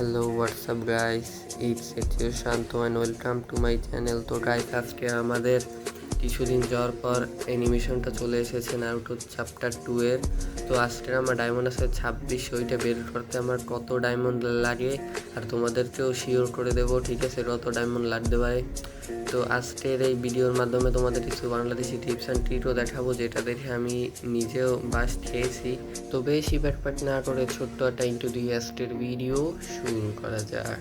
Hello WhatsApp guys it's এটিও Shanto and welcome to my channel তো guys আজকে আমাদের কিছুদিন যাওয়ার পর অ্যানিমেশনটা চলে এসেছে নারুটো চ্যাপ্টার টু এর। তো আজকে আমার ডায়মন্ড আছে ছাব্বিশ, ওইটা বের করতে আমার কত ডায়মন্ড লাগে আর তোমাদেরকেও শিওর করে দেবো, ঠিক আছে? কত ডায়মন্ড লাগতে পারে তো আজকের এই ভিডিওর মাধ্যমে তোমাদের কিছু বাংলাদেশি টিপস অ্যান্ড ট্রিটও দেখাবো যেটা দেখে আমি নিজেও বাস খেয়েছি। তো বেশি ব্যাটপ্যাট না করে ছোট্ট একটা ইন্টু দি আজকের ভিডিও শুরু করা যাক।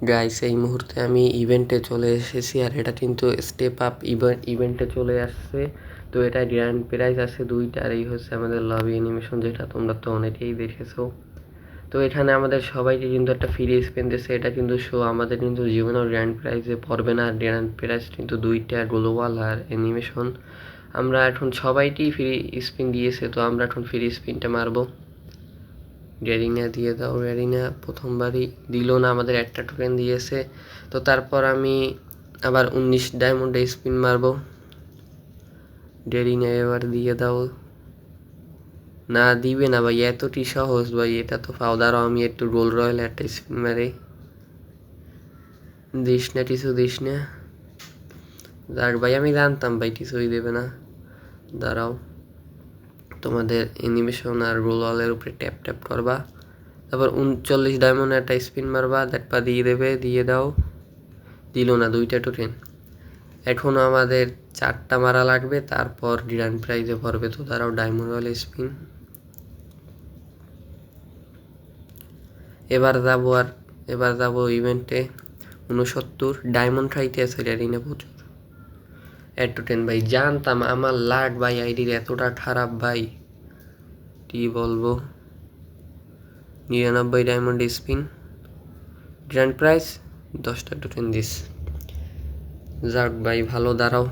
গাইস এই মুহূর্তে আমি ইভেন্টে চলে এসেছি আর এটা কিন্তু স্টেপ আপ ইভেন্টে চলে আসছে। তো এটা গ্র্যান্ড প্রাইজ আছে দুইটা আর এই হচ্ছে আমাদের লবি অ্যানিমেশন যেটা তোমরা তো অনেকেই দেখেছ। তো এখানে আমাদের সবাইকে কিন্তু একটা ফ্রি স্পেন দিচ্ছে। এটা কিন্তু শো আমাদের কিন্তু জীবনেও গ্র্যান্ড প্রাইজে পড়বে না। আর গ্র্যান্ড প্রাইজ কিন্তু দুইটা গ্লোবাল আর অ্যানিমেশন আমরা এখন সবাইকেই ফ্রি স্পিন দিয়েছে, তো আমরা এখন ফ্রি স্পিনটা মারবো। রেডিনা দিয়ে দাও রেডিনা প্রথমবারই দিল না, আমাদের একটা টোকেন দিয়েছে। তো তারপর আমি আবার উনিশ ডায়মন্ডে স্পিন মারবো। ডেরিনা এবার দিয়ে দাও। না, দিবে না ভাই, এতটি সহজ ভাই, এটা তো দাঁড়াও আমি একটু রোল রয়েল একটা স্পিন মারি। দিস না কিছু দিস না। যাক ভাই, আমি জানতাম ভাই কিছুই দেবে না। দাঁড়াও। তোমাদের অ্যানিমেশন আর রোল রোলওয়ালের উপরে ট্যাপ ট্যাপ করবা। তারপর উনচল্লিশ ডায়মন্ড একটা স্পিন মারবা দেখবা দিয়ে দেবে, দিয়ে দাও। দিল না দুইটা টোকেন এখনও আমাদের চারটা মারা লাগবে, তারপর গ্র্যান্ড প্রাইজে পড়বে তো তারাও ডায়মন্ড ওয়াল স্পিন এবার যাব আর, এবার যাব ইভেন্টে উনসত্তর ডায়মন্ড খাইতে আছে রেডিনে প্রচুর এট টু টেন ভাই, জানতাম আমার লাট ভাই আইডির এতটা খারাপ ভাই। কি বলব? নিরানব্বই ডায়মন্ড স্পিন গ্র্যান্ড প্রাইস দশটা টু টেন দিস। যাক ভাই, ভালো দাঁড়াও।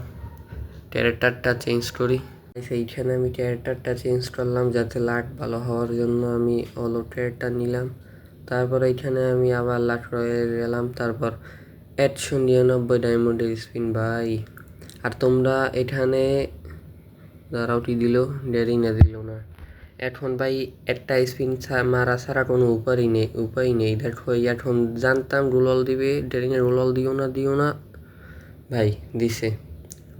ক্যারেক্টারটা চেঞ্জ করি। সেইখানে আমি ক্যারেক্টারটা চেঞ্জ করলাম যাতে লাট ভালো হওয়ার জন্য আমি অলো ক্যারেক্টার নিলাম। তারপর এইখানে আমি আবার লাট রয়ে গেলাম। তারপর একশো নিরানব্বই ডায়মন্ডের স্পিন ভাই। আর তোমরা এখানে দাঁড়াওটি দিল দেরি না দিল না। এখন ভাই একটা স্পিন মারা ছাড়া কোনো উপায়ই নেই উপায় নেই। দেখো, এখন জানতাম রুলল দিবে ডেরিনে রুলল দিও না দিও না। ভাই, দিছে।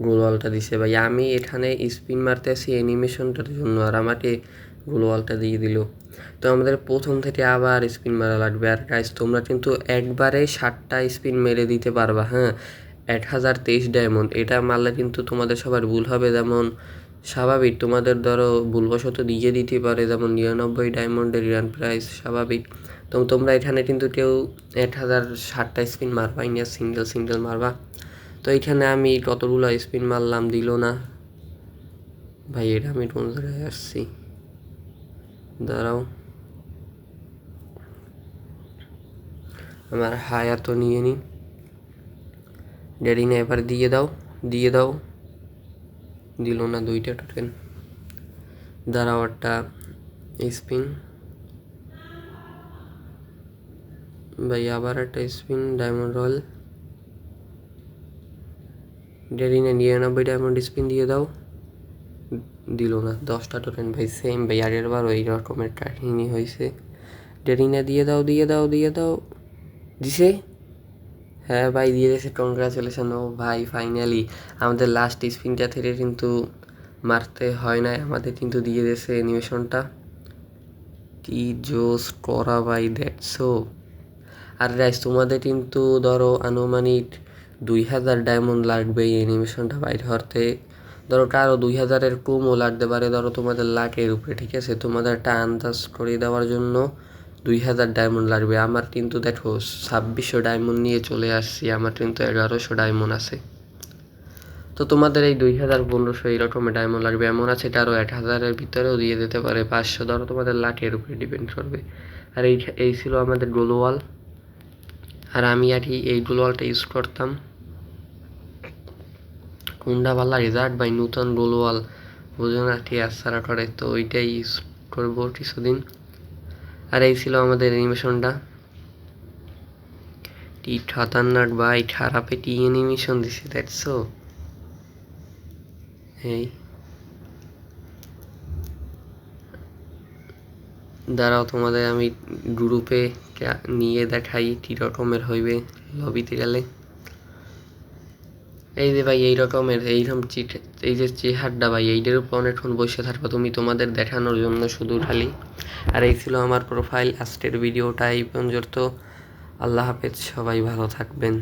গোলওয়ালটা দিছে ভাই। আমি এখানে স্পিন মারতে আসি অ্যানিমেশনটার জন্য আর আমাকে গোলওয়ালটা দিয়ে দিল। তো আমাদের প্রথম থেকে আবার স্পিন মারা লাগবে। আর গাইজ তোমরা কিন্তু একবারে ষাটটা স্পিন মেরে দিতে পারবা হ্যাঁ? এক হাজার তেইশ ডায়মন্ড। এটা মারলে কিন্তু তোমাদের সবার ভুল হবে। যেমন স্বাভাবিক, তোমাদের ধরো ভুলবশত দিয়ে দিতে পারে, যেমন নিরানব্বই ডায়মন্ডের গ্র্যান্ড প্রাইস স্বাভাবিক। তো তোমরা এখানে কিন্তু কেউ এক হাজার ষাটটা স্পিন মারবাই না সিঙ্গেল সিঙ্গেল মারবা। তো এখানে আমি কতগুলো স্পিন মারলাম দিল না। ভাই, এটা আমি কোন জায়গায় আসছি? দাঁড়াও। আমার হায়াতো নিয়ে নিই। ডেরিনা এবার দিয়ে দাও দিয়ে দাও। দিল না দুইটা টোকেন। দাঁড়াও একটা স্পিন। ভাই, আবার একটা স্পিন, ডায়মন্ড রয়্যাল ডেরিনে নিরানব্বই ডায়মন্ড স্পিন দিয়ে দাও। দিল না দশটা টোকেন ভাই সেম ভাই, আগের বার ওই রকমের কাহিনী হয়েছে ডেরিনে দিয়ে দাও দিয়ে দাও দিয়ে দাও। দিছে? হ্যাঁ ভাই, দিয়ে দিয়েছে কংগ্রাচুলেশন ও ভাই ফাইনালি আমাদের লাস্ট স্পিনটা থেকে কিন্তু মারতে হয় না আমাদের কিন্তু দিয়ে দিয়েছে অ্যানিমেশনটা কি জোস করা ভাই, দেখছ? আর রাইস তোমাদের কিন্তু ধরো আনুমানিক দুই হাজার ডায়মন্ড লাগবে এই অ্যানিমেশনটা বাইর হতে ধরো কারও দুই হাজারের কমও লাগতে পারে, ধরো তোমাদের লাখের উপরে, ঠিক আছে? তোমাদের একটা আন্দাজ করে দেওয়ার জন্য দুই হাজার ডায়মন্ড লাগবে। আমার কিন্তু দেখো, ছাব্বিশশো ডায়মন্ড নিয়ে চলে আসছি। আমার কিন্তু এগারোশো ডায়মন্ড আছে। তো তোমাদের এই দুই হাজার পনেরোশো এইরকমের ডায়মন্ড লাগবে। এমন আছে কারও এক হাজারের ভিতরেও দিয়ে দিতে পারে। পাঁচশো ধরো, তোমাদের লাখের উপরে ডিপেন্ড করবে। আর এই এই ছিল আমাদের গ্লোয়াল আর আমি আর কি এই গ্লোয়ালটা ইউজ করতাম। লাগে? যাক ভাই, নতুন গ্লোয়াল বুঝো না ঠিক আসারা করে। তো ওইটাই ইউজ করব কিছুদিন। আর এই ছিল আমাদের অ্যানিমেশনটা টি খতরনাক ভাই, খারাপে টি অ্যানিমেশন দিছে দেখছ এই। দাঁড়াও, তোমাদের আমি গ্রুপে নিয়ে দেখাই কি রকমের হইবে লবিতে গেলে। এই যে ভাই, এই রকমের, এইরকম চিট- এই যে চেহারটা ভাই, এইটার উপর অনেকক্ষণ বসে থাকব। তুমি তোমাদের দেখানোর জন্য শুধু ঢালি আর এই ছিল আমার প্রোফাইল আজকের ভিডিওটা এই পর্যন্ত। আল্লাহ হাফেজ, সবাই ভালো থাকবেন।